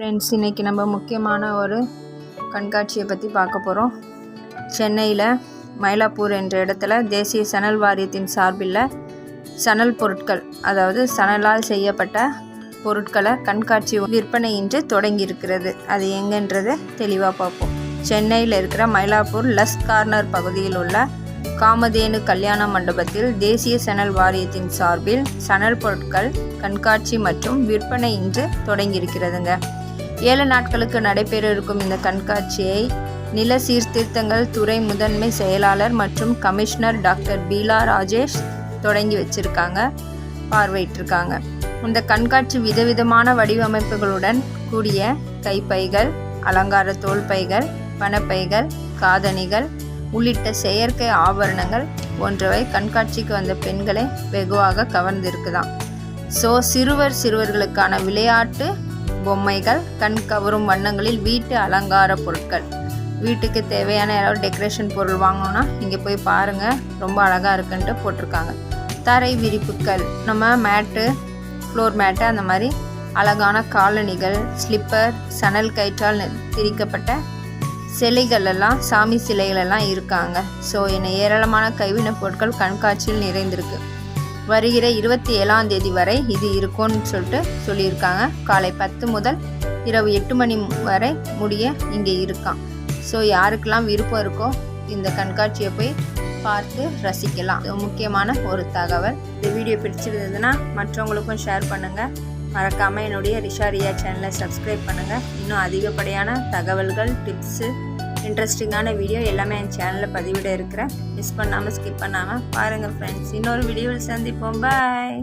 Friends இன்றைக்கி நம்ம முக்கியமான ஒரு கண்காட்சியை பற்றி பார்க்க போகிறோம் சென்னையில் மயிலாப்பூர் என்ற இடத்துல தேசிய சணல் வாரியத்தின் சார்பில் சணல் பொருட்கள் அதாவது சணலால் செய்யப்பட்ட பொருட்களை கண்காட்சி விற்பனை இன்று தொடங்கியிருக்கிறது. அது எங்கன்றது தெளிவாக பார்ப்போம். சென்னையில் இருக்கிற மயிலாப்பூர் லஸ் கார்னர் பகுதியில் உள்ள காமதேனு கல்யாண மண்டபத்தில் தேசிய சணல் வாரியத்தின் சார்பில் சணல் பொருட்கள் கண்காட்சி மற்றும் விற்பனை இன்று தொடங்கியிருக்கிறதுங்க. ஏழு நாட்களுக்கு நடைபெற இருக்கும் இந்த கண்காட்சியை நில சீர்திருத்தங்கள் துறை முதன்மை செயலாளர் மற்றும் கமிஷனர் டாக்டர் பீலா ராஜேஷ் தொடங்கி வச்சிருக்காங்க பார்வையிட்டிருக்காங்க. இந்த கண்காட்சி விதவிதமான வடிவமைப்புகளுடன் கூடிய கைப்பைகள் அலங்கார தோல் பைகள் பணப்பைகள் காதணிகள் உள்ளிட்ட செயற்கை ஆபரணங்கள் போன்றவை கண்காட்சிக்கு வந்த பெண்களை வெகுவாக கவர்ந்திருக்குதாம். ஸோ சிறுவர் சிறுவர்களுக்கான விளையாட்டு பொம்மைகள் கண் கவரும் வண்ணங்களில் வீட்டு அலங்கார பொருட்கள். வீட்டுக்கு தேவையான யாராவது டெக்கரேஷன் பொருள் வாங்கணும்னா இங்கே போய் பாருங்கள் ரொம்ப அழகாக இருக்குன்ட்டு போட்டிருக்காங்க. தரை விரிப்புகள் நம்ம மேட்டு ஃப்ளோர் மேட்டு அந்த மாதிரி அழகான காலணிகள் ஸ்லிப்பர் சணல் கயிற்றால் திரிக்கப்பட்ட சிலைகள் எல்லாம் சாமி சிலைகள் எல்லாம் இருக்காங்க. ஸோ என்ன ஏராளமான கைவினைப் பொருட்கள் கண்காட்சியில் நிறைந்திருக்கு. வருகிற இருபத்தி ஏழாம் தேதி வரை இது இருக்கும்னு சொல்லிட்டு சொல்லியிருக்காங்க. காலை பத்து முதல் இரவு எட்டு மணி வரை முடிய இங்கே இருக்கான். ஸோ யாருக்கெல்லாம் விருப்பம் இருக்கோ இந்த கண்காட்சியை போய் பார்த்து ரசிக்கலாம். முக்கியமான ஒரு தகவல். இந்த வீடியோ பிடிச்சிருந்ததுன்னா மற்றவங்களுக்கும் ஷேர் பண்ணுங்கள் மறக்காமல் என்னுடைய ரிஷா ரியா சேனலை சப்ஸ்கிரைப் பண்ணுங்கள் இன்னும் அதிகப்படியான தகவல்கள் டிப்ஸு இன்ட்ரெஸ்டிங்கான வீடியோ எல்லாமே என் சேனலில் பதிவிட இருக்கிறேன். மிஸ் பண்ணாமல் ஸ்கிப் பண்ணாமல் பாருங்கள் ஃப்ரெண்ட்ஸ் இன்னொரு வீடியோவில் சந்திப்போம். பாய்